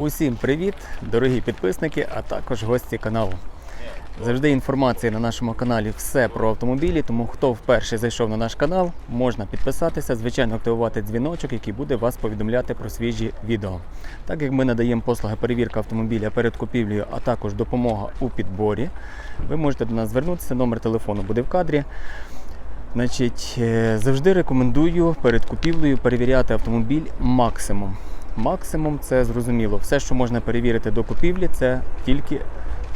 Усім привіт, дорогі підписники, а також гості каналу. Завжди інформація на нашому каналі все про автомобілі, тому хто вперше зайшов на наш канал, можна підписатися, звичайно, активувати дзвіночок, який буде вас повідомляти про свіжі відео. Так як ми надаємо послуги перевірка автомобіля перед купівлею, а також допомога у підборі, ви можете до нас звернутися. Номер телефону буде в кадрі. Значить, е, завжди рекомендую перед купівлею перевіряти автомобіль максимум. Максимум це зрозуміло. Все, що можна перевірити до купівлі, це тільки,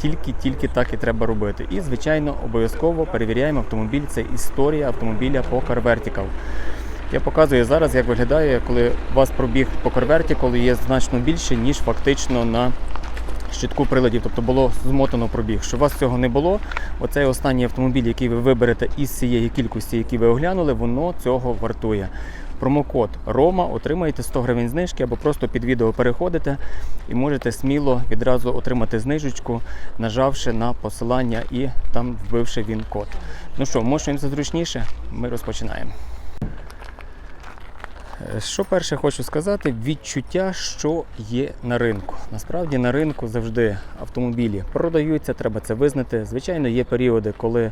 тільки, тільки так і треба робити. І, звичайно, обов'язково перевіряємо автомобіль. Це історія автомобіля по Car Vertical. Я показую зараз, як виглядає, коли у вас пробіг по Car Vertical є значно більше, ніж фактично на щитку приладів, тобто було змотано пробіг. Щоб у вас цього не було, оцей останній автомобіль, який ви виберете із цієї кількості, які ви оглянули, воно цього вартує. Промокод Рома отримаєте 100 гривень знижки або просто під відео переходите і можете сміло відразу отримати знижечку, нажавши на посилання і там вбивши він код. Ну що, вмощуємося зручніше, ми розпочинаємо. Е, Що перше хочу сказати, відчуття, що є на ринку. Насправді на ринку завжди автомобілі продаються, треба це визнати. Звичайно, є періоди, коли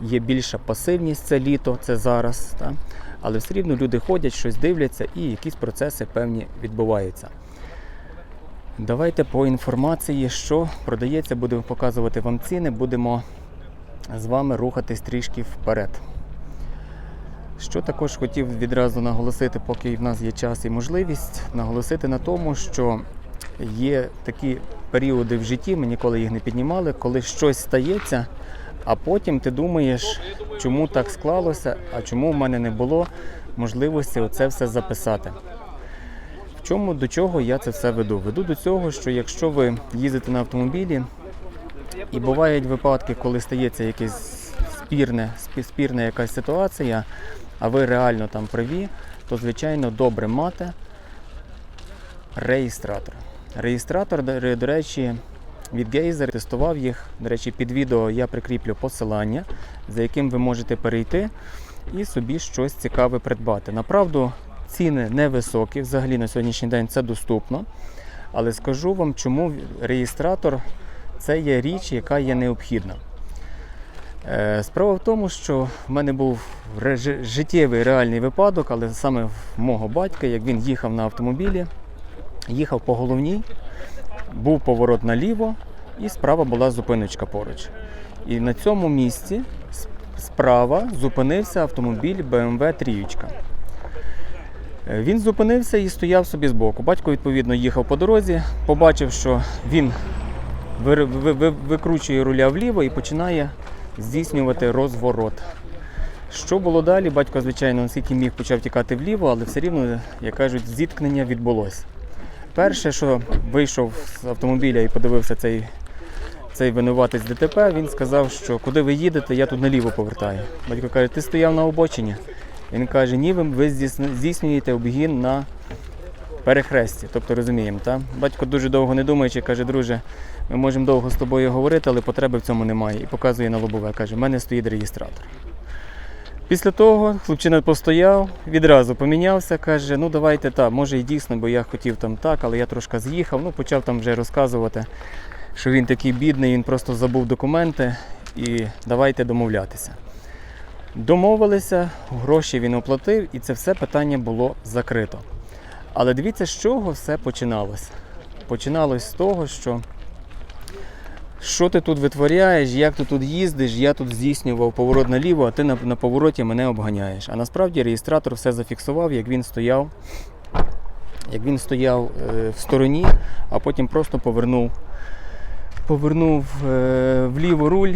є більша пасивність, це літо, це зараз. Та? Але все рівно люди ходять, щось дивляться і якісь процеси певні відбуваються. Давайте по інформації, що продається, будемо показувати вам ціни, будемо з вами рухатись трішки вперед. Що також хотів відразу наголосити, поки в нас є час і можливість, наголосити на тому, що є такі періоди в житті, ми ніколи їх не піднімали, коли щось стається, а потім ти думаєш, чому так склалося, а чому в мене не було можливості оце все записати. В чому до чого я це все веду? Веду до цього, що якщо ви їздите на автомобілі, і бувають випадки, коли стається якесь спірне, спірна якась ситуація, а ви реально там праві, то звичайно добре мати реєстратор. Реєстратор, до речі, від Geyser тестував їх. До речі, під відео я прикріплю посилання, за яким ви можете перейти і собі щось цікаве придбати. Направду, ціни невисокі, взагалі на сьогоднішній день це доступно. Але скажу вам, чому реєстратор це є річ, яка є необхідна. Е, Справа в тому, що в мене був життєвий реальний випадок, але саме в мого батька, як він їхав на автомобілі, їхав по головній, був поворот наліво, і справа була зупиночка поруч. І на цьому місці справа зупинився автомобіль BMW тріючка. Е, Він зупинився і стояв собі збоку. Батько, відповідно, їхав по дорозі, побачив, що він викручує руля вліво і починає здійснювати розворот. Що було далі? Батько, звичайно, наскільки міг почав тікати вліво, але все рівно, як кажуть, зіткнення відбулося. Перше, що вийшов з автомобіля і подивився цей, цей винуватець ДТП, він сказав, що куди ви їдете, я тут наліво повертаю. Батько каже, ти стояв на обочині. Він каже, ні, ви- здійснюєте обгін на перехресті. Тобто розуміємо, так? Батько дуже довго не думаючи, каже, друже, ми можемо довго з тобою говорити, але потреби в цьому немає. І показує на лобове. Каже, в мене стоїть реєстратор. Після того хлопчина постояв, відразу помінявся, каже, ну давайте так, може і дійсно, бо я хотів там так, але я трошки з'їхав. Ну, почав там вже розказувати, що він такий бідний, він просто забув документи і давайте домовлятися. Домовилися, гроші він оплатив, і це все питання було закрито. Але дивіться, з чого все починалося. Починалось з того, що що ти тут витворяєш, як ти тут їздиш, я тут здійснював поворот наліво, а ти на, на повороті мене обганяєш. А насправді реєстратор все зафіксував, як він стояв, як він стояв е, в стороні, а потім просто повернув, повернув е, вліво руль,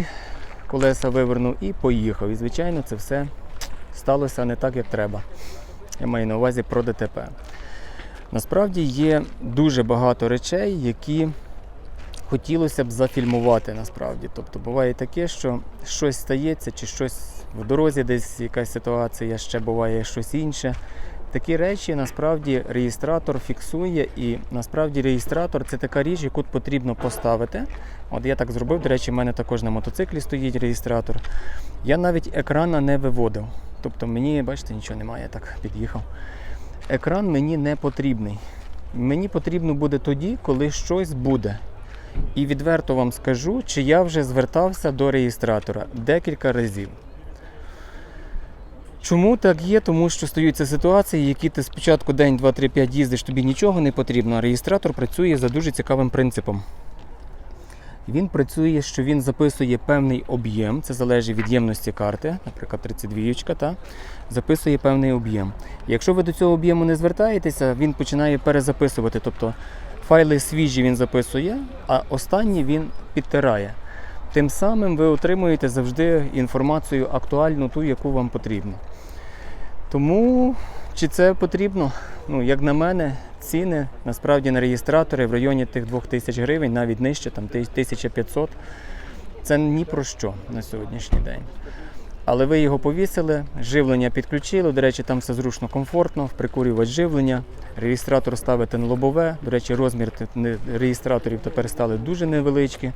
колеса вивернув і поїхав. І, звичайно, це все сталося не так, як треба. Я маю на увазі про ДТП. Насправді є дуже багато речей, які хотілося б зафільмувати насправді. Тобто буває таке, що щось стається, чи щось в дорозі, десь якась ситуація, ще буває щось інше. Такі речі насправді реєстратор фіксує, і насправді реєстратор це така річ, яку потрібно поставити. От я так зробив. До речі, в мене також на мотоциклі стоїть реєстратор. Я навіть екрана не виводив. Тобто мені, бачите, нічого немає, я так під'їхав. Екран мені не потрібний. Мені потрібно буде тоді, коли щось буде. І відверто вам скажу, чи я вже звертався до реєстратора декілька разів. Чому так є? Тому що стаються ситуації, які ти спочатку день, два, три, п'ять їздиш, тобі нічого не потрібно, а реєстратор працює за дуже цікавим принципом. Він працює, що він записує певний об'єм, це залежить від ємності карти, наприклад, 32 та записує певний об'єм. Якщо ви до цього об'єму не звертаєтеся, він починає перезаписувати. Тобто файли свіжі він записує, а останні він підтирає. Тим самим ви отримуєте завжди інформацію актуальну, ту, яку вам потрібно. Тому чи це потрібно? Ну, як на мене, ціни насправді на реєстратори в районі тих 2000 гривень, навіть нижче, там 1500. Це ні про що на сьогоднішній день. Але ви його повісили, живлення підключили. До речі, там все зручно, комфортно, прикурювач живлення. Реєстратор ставите на лобове. До речі, розмір реєстраторів тепер стали дуже невеличкі,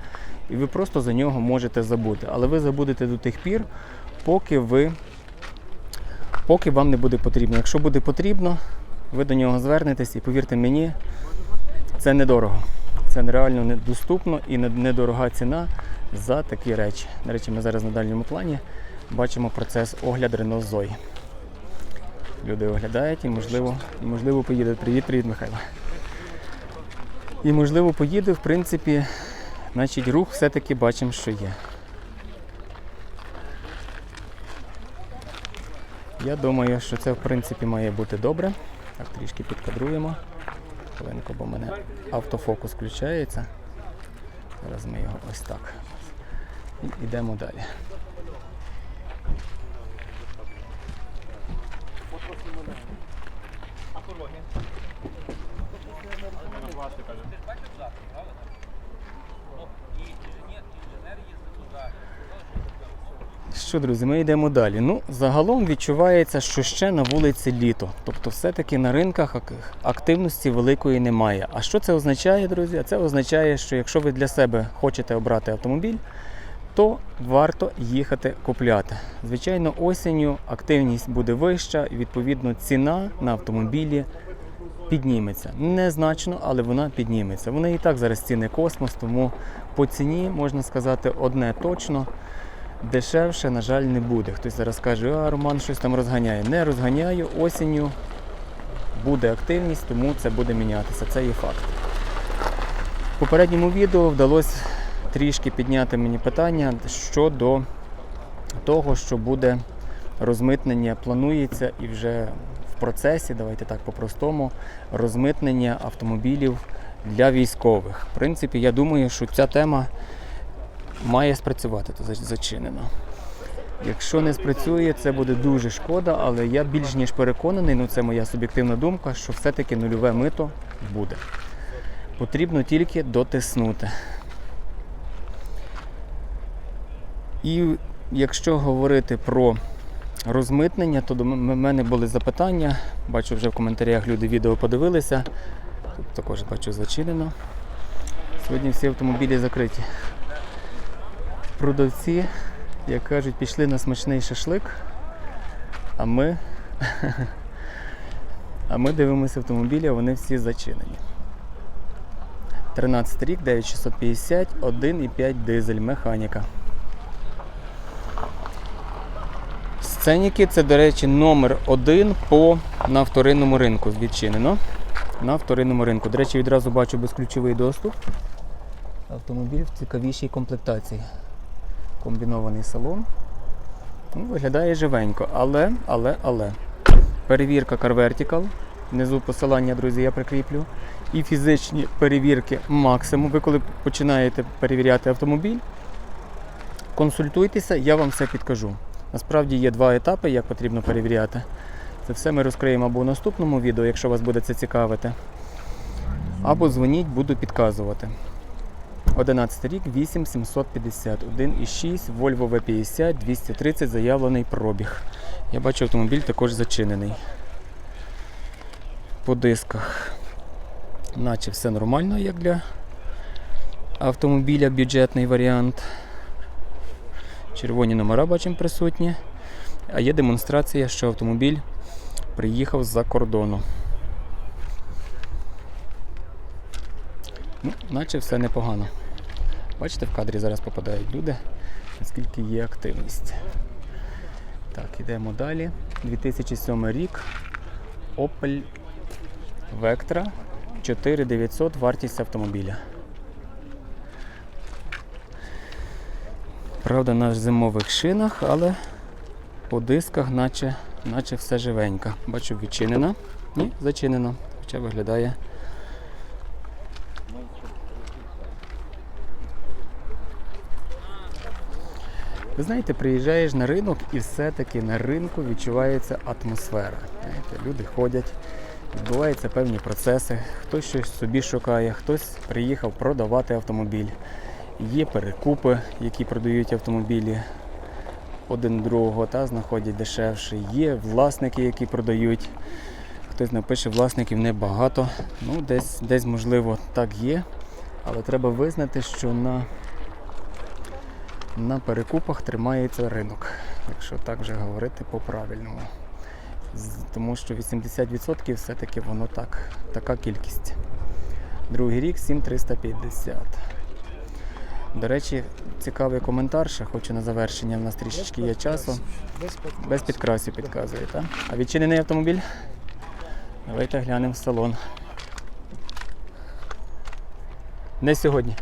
і ви просто за нього можете забути. Але ви забудете до тих пір, поки ви поки вам не буде потрібно. Якщо буде потрібно, ви до нього звернетесь і повірте мені, це недорого. Це нереально недоступно і недорога ціна за такі речі. До речі, ми зараз на дальньому плані бачимо процес огляд Renault Zoe. Люди оглядають і можливо, можливо поїде. Привіт, привіт, Михайло. І можливо поїде, в принципі, значить рух все-таки бачимо, що є. Я думаю, що це в принципі має бути добре. Так, трішки підкадруємо. Хвилинку, бо в мене автофокус включається. Зараз ми його ось так. І йдемо далі. Що, друзі, ми йдемо далі. Ну, загалом відчувається, що ще на вулиці літо. Тобто, все-таки на ринках активності великої немає. А що це означає, друзі? А Це означає, що якщо ви для себе хочете обрати автомобіль, то варто їхати купляти. Звичайно, осінню активність буде вища, і відповідно ціна на автомобілі підніметься. Незначно, але вона підніметься. Вони і так зараз ціни космос, тому по ціні можна сказати одне точно. Дешевше, на жаль, не буде. Хтось зараз каже, а Роман щось там розганяє. Не розганяю, осінню буде активність, тому це буде мінятися. Це є факт. В попередньому відео вдалося трішки підняти мені питання щодо того, що буде розмитнення, планується і вже в процесі, давайте так по-простому, розмитнення автомобілів для військових. В принципі, я думаю, що ця тема має спрацювати, то зачинено. Якщо не спрацює, це буде дуже шкода, але я більш ніж переконаний, ну це моя суб'єктивна думка, що все-таки нульове мито буде. Потрібно тільки дотиснути. І якщо говорити про розмитнення, то до мене були запитання. Бачу, вже в коментарях люди відео подивилися. Також бачу зачинено. Сьогодні всі автомобілі закриті. Продавці, як кажуть, пішли на смачний шашлик, а ми, а ми дивимося автомобілі, а вони всі зачинені. 13 рік, 9650, 1,5 дизель, механіка. Сценіки це, до речі, номер один по на вторинному ринку відчинено. На вторинному ринку. До речі, відразу бачу безключовий доступ. Автомобіль в цікавішій комплектації. Комбінований салон. Ну, виглядає живенько, але, але, але. Перевірка Car Vertical. Внизу посилання, друзі, я прикріплю. І фізичні перевірки максимум. Ви коли починаєте перевіряти автомобіль, консультуйтеся, я вам все підкажу. Насправді є два етапи, як потрібно перевіряти. Це все ми розкриємо або в наступному відео, якщо вас буде це цікавити. Або дзвоніть, буду підказувати. 11 рік, 8750, 1,6, Volvo V50, 230 заявлений пробіг. Я бачу, автомобіль також зачинений. По дисках. Наче все нормально, як для автомобіля бюджетний варіант. Червоні номера бачимо присутні. А є демонстрація, що автомобіль приїхав з-за кордону. Ну, наче все непогано. Бачите, в кадрі зараз попадають люди, наскільки є активність. Так, ідемо далі. 2007 рік. Opel Vectra 4900 вартість автомобіля. Правда, на зимових шинах, але по дисках наче, наче все живенько. Бачу, відчинена. Ні, зачинена. Хоча виглядає. Ви знаєте, приїжджаєш на ринок і все-таки на ринку відчувається атмосфера. Знаєте, люди ходять, відбуваються певні процеси, хтось щось собі шукає, хтось приїхав продавати автомобіль. Є перекупи, які продають автомобілі один другого та знаходять дешевше. Є власники, які продають. Хтось напише, власників небагато. Ну, десь, десь можливо так є. Але треба визнати, що на, на перекупах тримається ринок, якщо так вже говорити по-правильному. Тому що 80% все-таки воно так, така кількість. Другий рік 7350. До речі, цікавий коментар, ще хочу на завершення. У нас трішечки є часу. Без підкрасів. Підказує, так? А відчинений автомобіль? Давайте глянемо в салон. Не сьогодні.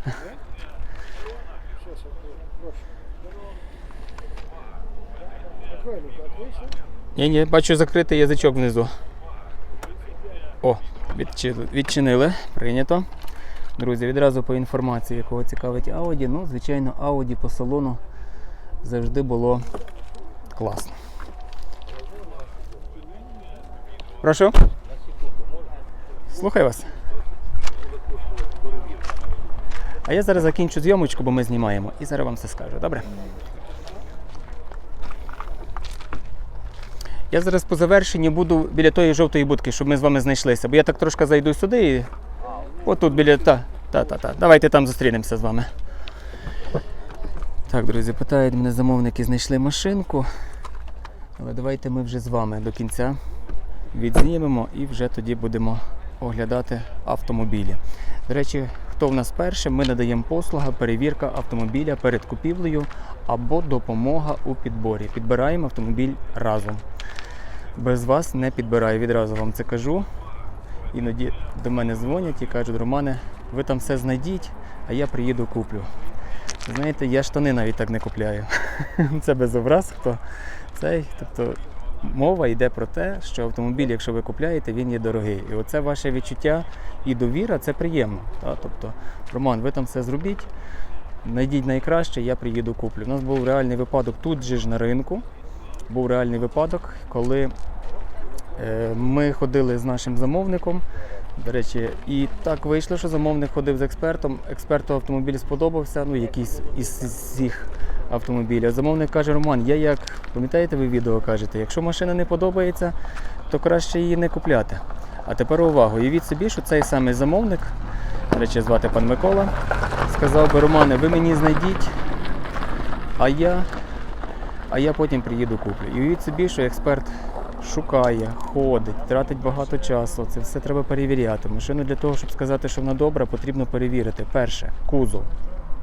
Ні, ні, бачу закритий язичок внизу. О, відчинили. Прийнято. Друзі, відразу по інформації, якого цікавить Audi. Ну, звичайно, Audi по салону завжди було класно. Прошу. Слухаю вас. А я зараз закінчу зйомочку, бо ми знімаємо, і зараз вам все скажу, добре? Я зараз по завершенні буду біля тої жовтої будки, щоб ми з вами знайшлися. Бо я так трошки зайду сюди і. Отут біля. Та, та, та, та. Давайте там зустрінемося з вами. Так, друзі, питають мене замовники, знайшли машинку. Але давайте ми вже з вами до кінця відзнімемо і вже тоді будемо оглядати автомобілі. До речі, хто в нас перший, ми надаємо послуга перевірка автомобіля перед купівлею або допомога у підборі. Підбираємо автомобіль разом. Без вас не підбираю, відразу вам це кажу. Іноді до мене дзвонять і кажуть, Романе, ви там все знайдіть, а я приїду куплю. Знаєте, я штани навіть так не купляю. Це без образ, хто цей. Тобто мова йде про те, що автомобіль, якщо ви купляєте, він є дорогий. І оце ваше відчуття і довіра це приємно. Та? Тобто, Роман, ви там все зробіть, знайдіть найкраще, я приїду куплю. У нас був реальний випадок тут же ж на ринку. Був реальний випадок, коли ми ходили з нашим замовником. До речі, і так вийшло, що замовник ходив з експертом. Експерту автомобіль сподобався, ну якийсь із всіх автомобілів. Замовник каже: Роман, я як пам'ятаєте, ви відео кажете, якщо машина не подобається, то краще її не купляти. А тепер увагу, уявіть собі, що цей самий замовник, до речі, звати пан Микола, сказав би, Романе, ви мені знайдіть, а я, а я потім приїду куплю. І уявіть собі, що експерт шукає, ходить, тратить багато часу. Це все треба перевіряти. Машину для того, щоб сказати, що вона добра, потрібно перевірити. Перше, кузов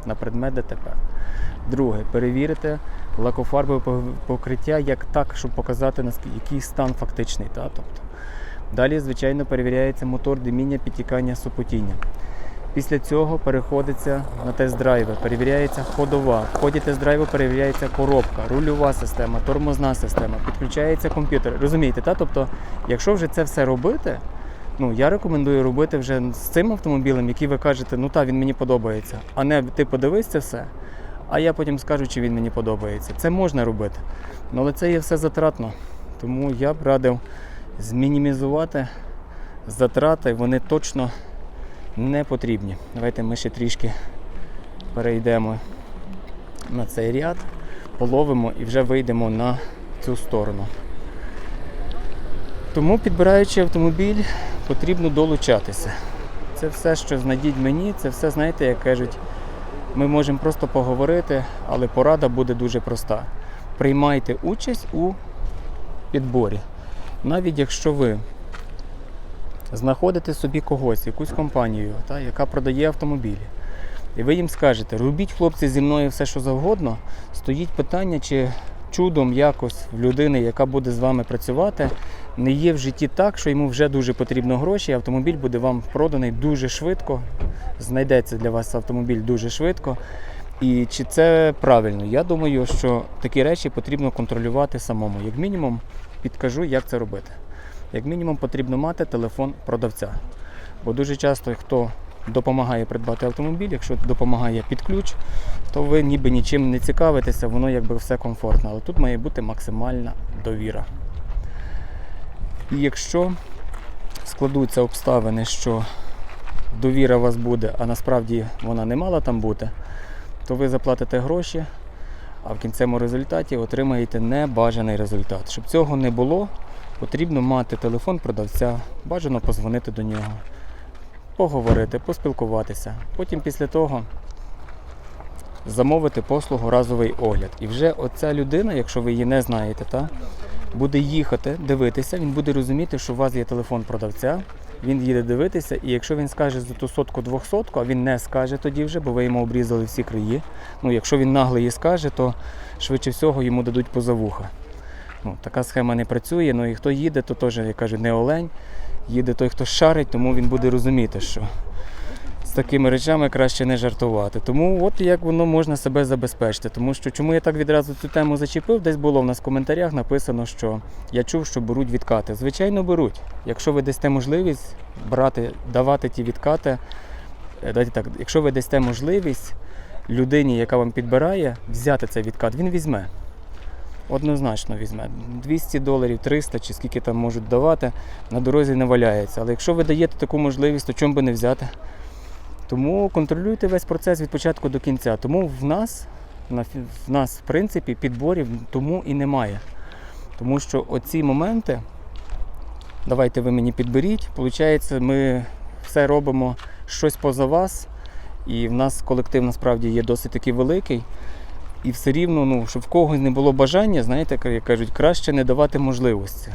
на предмет ДТП. Друге, перевірити лакофарбове покриття як так, щоб показати, який стан фактичний. Та? Тобто, далі, звичайно, перевіряється мотор, диміння, підтікання, супотіння. Після цього переходиться на тест-драйви, перевіряється ходова. В ході тест-драйву перевіряється коробка, рульова система, тормозна система, підключається комп'ютер. Розумієте, та? Тобто, якщо вже це все робити, ну я рекомендую робити вже з цим автомобілем, який ви кажете, ну та він мені подобається. А не ти подивись це все, а я потім скажу, чи він мені подобається. Це можна робити. Ну, але це є все затратно. Тому я б радив змінімізувати затрати, вони точно не потрібні. Давайте ми ще трішки перейдемо на цей ряд, половимо і вже вийдемо на цю сторону. Тому, підбираючи автомобіль, потрібно долучатися. Це все, що знайдіть мені, це все, знаєте, як кажуть, ми можемо просто поговорити, але порада буде дуже проста. Приймайте участь у підборі. Навіть якщо ви знаходите собі когось, якусь компанію, та, яка продає автомобілі. І ви їм скажете, робіть хлопці зі мною все, що завгодно, стоїть питання, чи чудом якось в людини, яка буде з вами працювати, не є в житті так, що йому вже дуже потрібно гроші, і автомобіль буде вам проданий дуже швидко, знайдеться для вас автомобіль дуже швидко. І чи це правильно? Я думаю, що такі речі потрібно контролювати самому. Як мінімум, підкажу, як це робити. Як мінімум, потрібно мати телефон продавця. Бо дуже часто, хто допомагає придбати автомобіль, якщо допомагає під ключ, то ви ніби нічим не цікавитеся, воно якби все комфортно. Але тут має бути максимальна довіра. І якщо складуться обставини, що довіра у вас буде, а насправді вона не мала там бути, то ви заплатите гроші, а в кінцевому результаті отримаєте небажаний результат. Щоб цього не було, потрібно мати телефон продавця, бажано позвонити до нього, поговорити, поспілкуватися. Потім після того замовити послугу разовий огляд. І вже оця людина, якщо ви її не знаєте, та, буде їхати, дивитися, він буде розуміти, що у вас є телефон продавця. Він їде дивитися, і якщо він скаже за ту сотку двохсотку, а він не скаже тоді вже, бо ви йому обрізали всі краї. Ну, якщо він наглий і скаже, то швидше всього йому дадуть позавуха. Ну, така схема не працює. Ну і хто їде, то теж, я кажу, не олень. Їде той, хто шарить, тому він буде розуміти, що з такими речами краще не жартувати. Тому от як воно можна себе забезпечити. Тому що чому я так відразу цю тему зачепив, десь було в нас в коментарях написано, що я чув, що беруть відкати. Звичайно, беруть. Якщо ви дасте можливість брати, давати ті відкати, е, давайте так, якщо ви дасте можливість людині, яка вам підбирає, взяти цей відкат, він візьме. Однозначно візьме. 200 доларів, 300 чи скільки там можуть давати, на дорозі не валяється. Але якщо ви даєте таку можливість, то чому би не взяти? Тому контролюйте весь процес від початку до кінця. Тому в нас, в нас, в принципі, підборів тому і немає. Тому що оці моменти, давайте ви мені підберіть, виходить, ми все робимо щось поза вас, і в нас колектив насправді є досить таки великий. І все рівно, ну, щоб в когось не було бажання, знаєте, як кажуть, краще не давати можливості.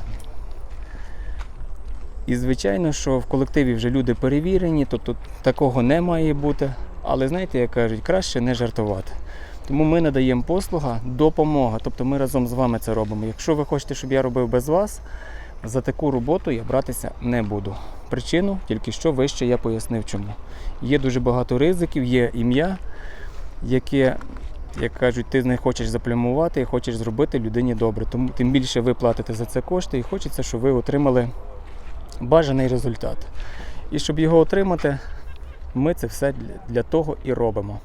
І звичайно, що в колективі вже люди перевірені, то тут такого не має бути. Але знаєте, як кажуть, краще не жартувати. Тому ми надаємо послуга, допомога. Тобто ми разом з вами це робимо. Якщо ви хочете, щоб я робив без вас, за таку роботу я братися не буду. Причину тільки що вище я пояснив чому. Є дуже багато ризиків, є ім'я, яке, як кажуть, ти не хочеш заплямувати і хочеш зробити людині добре. Тому тим більше ви платите за це кошти і хочеться, щоб ви отримали бажаний результат. І щоб його отримати, ми це все для- того і робимо.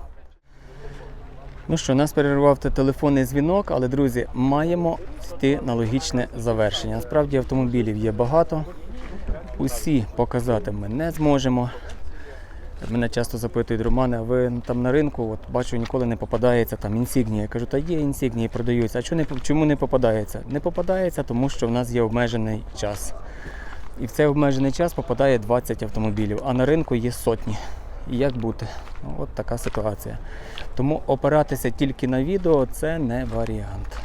Ну що, нас перервав телефонний дзвінок, але, друзі, маємо йти на логічне завершення. Насправді автомобілів є багато. Усі показати ми не зможемо. Мене часто запитують, Романе, а ви там на ринку, от бачу, ніколи не попадається там інсігнія. Я кажу, та є інсігнії, продаються. А чому не, чому не попадається? Не попадається, тому що в нас є обмежений час. І в цей обмежений час попадає 20 автомобілів, а на ринку є сотні. І як бути? Ну, От така ситуація. Тому опиратися тільки на відео це не варіант.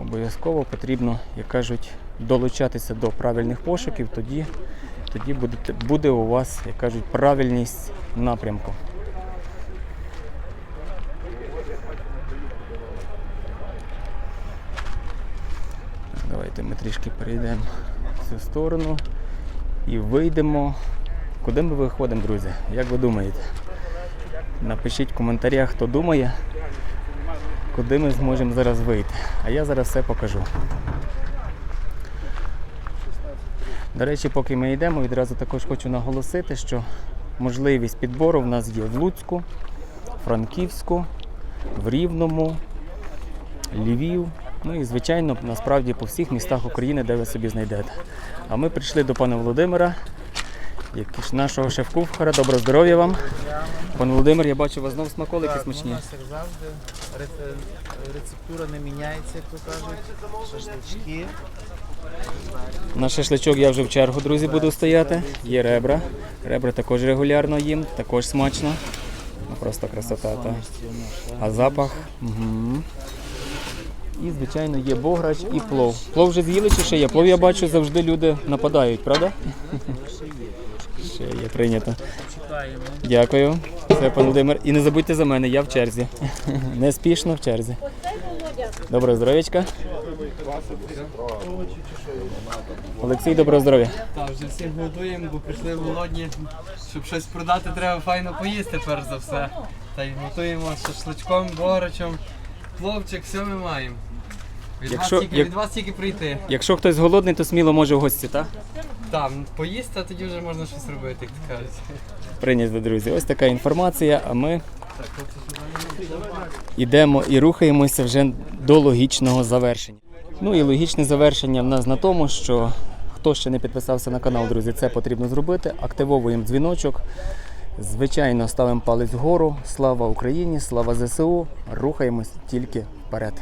Обов'язково потрібно, як кажуть, долучатися до правильних пошуків, тоді, тоді буде, буде у вас, як кажуть, правильність напрямку. Давайте ми трішки перейдемо в цю сторону і вийдемо. Куди ми виходимо, друзі? Як ви думаєте? Напишіть в коментарях, хто думає, куди ми зможемо зараз вийти. А я зараз все покажу. До речі, поки ми йдемо, відразу також хочу наголосити, що можливість підбору в нас є в Луцьку, Франківську, в Рівному, Львів. Ну і звичайно, насправді по всіх містах України, де ви собі знайдете. А ми прийшли до пана Володимира, як ж нашого шеф-кухара. Доброго здоров'я вам. Пан Володимир, я бачу, у вас знову смаколики Так, смачні. У нас як завжди рецептура не міняється, як то кажуть. Шашлички. На шашличок я вже в чергу, друзі, буду стояти. Є ребра. Ребра також регулярно їм, також смачно. Ну, Просто красота. Та. А запах. Угу. І, звичайно, є бограч і плов. Плов вже з'їли чи ще є? Плов я бачу, завжди люди нападають, правда? Ще є прийнято. Дякую. Все, пан Володимир. І не забудьте за мене, я в черзі. Неспішно в черзі. Доброго здоров'ячка. Олексій, доброго здоров'я. Так, вже всіх годуємо, бо прийшли голодні. Щоб щось продати, треба файно поїсти перш за все. Та й готуємо з шашличком, борочем, пловчик, все ми маємо. Від, Якщо- вас, тільки, як- від вас тільки прийти. Якщо хтось голодний, то сміло може в гості, так? Там поїсти, а тоді вже можна щось робити, як то кажуть. Прийнято, друзі. Ось така інформація, а ми йдемо і рухаємося вже до логічного завершення. Ну і логічне завершення в нас на тому, що хто ще не підписався на канал, друзі, це потрібно зробити. Активовуємо дзвіночок. Звичайно, ставимо палець вгору. Слава Україні, слава ЗСУ. Рухаємось тільки вперед.